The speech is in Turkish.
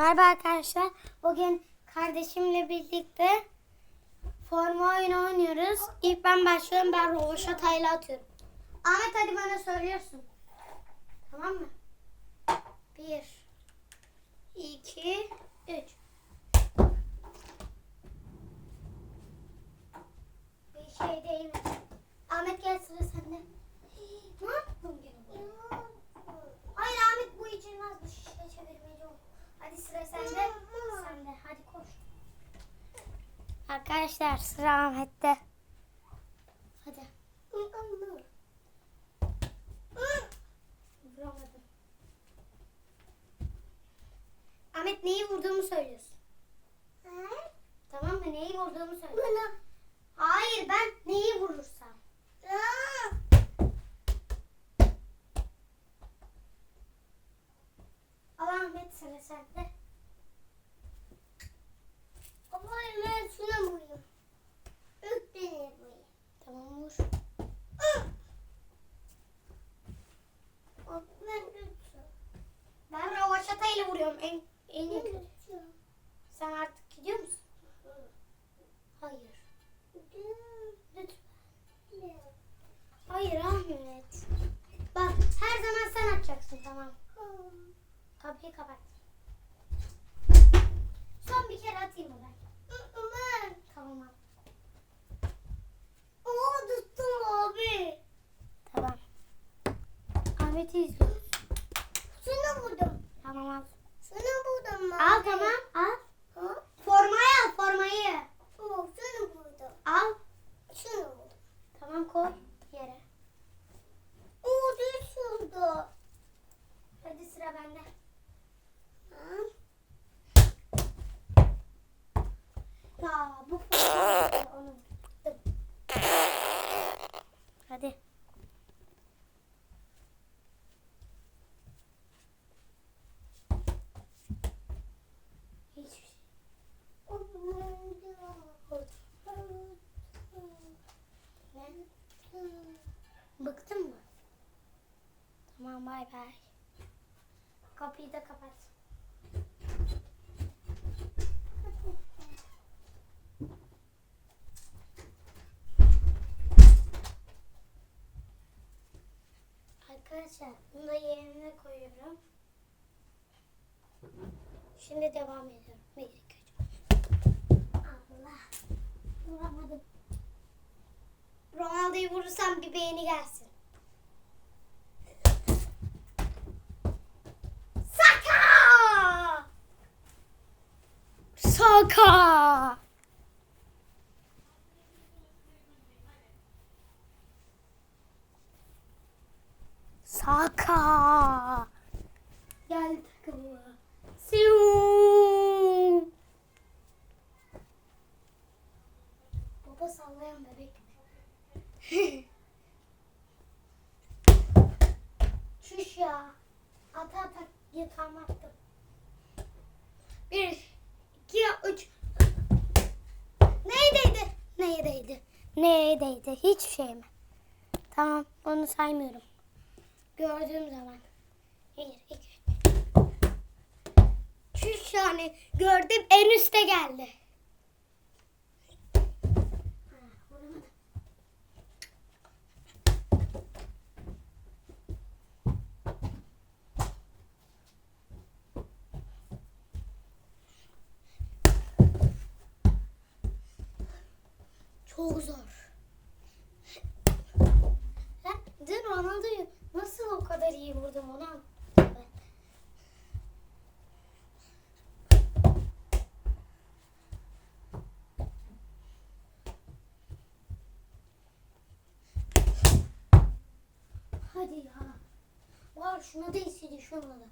Merhaba arkadaşlar. Bugün kardeşimle birlikte forma oyunu oynuyoruz. İlk ben başlıyorum. Ben Rovaşatay'la atıyorum. Ahmet hadi bana söylüyorsun. Tamam mı? Bir, iki, üç. Bir şey değil mi? Ahmet gel sıra sende. Ne yaptın gene? Hayır Ahmet bu içilmez bu şişe çevirmeli ol. Hadi sıra sende. Sende. Hadi koş. Arkadaşlar sıra Ahmet'te. Hadi. Vuramadım. Ahmet neyi vurduğumu söylüyorsun. Tamam mı? Neyi vurduğumu söyle. Hayır ben neyi vurursam. Al Ahmet sıra sende. Ama ben şuna vurayım. Üç tane vurayım. Tamam vur. Ben ravaşata ile vuruyorum en en yakın. Sen artık gidiyor musun? Hayır. Lütfen. Hayır Ahmet. Bak her zaman sen atacaksın tamam. Kapıyı kapat. Son bir kere atayım mı ben? Tamam al. Oo tuttum abi. Tamam. Ahmet'i izliyoruz. Şunu vurdum. Tamam al. Şunu vurdum Al tamam al. Formayı al formayı. şunu vurdum. Al. Şunu vurdum. Tamam koy yere. Oo düşürdü. Hadi sıra bende. Ya bu formayı onu vurdum. Hadi. Hiçbir şey. Ne? Bıktın mı? Tamam bay bay. Kapıyı da kapat. Arkadaşlar bunu da yerine koyuyorum. Şimdi devam ediyorum. Bir, iki, üç. Allah. Vuramadım. Ronaldo'yu vurursam bir beğeni gelsin. Saka! Saka! Saka! Geldi takımıma. Çüş ya. Ata ata yatağıma attım. Bir, iki, üç. Neye değdi? Neye değdi? Hiçbir şey mi? Tamam, onu saymıyorum. Gördüğüm zaman. Bir, iki, üç. Yani. Gördüm en üste geldi. Ha, vuramadım. Çok zor. Ha, dün Ronaldo'yu nasıl o kadar iyi vurdum ben. Hadi ya. Var şuna da istedi şuna da.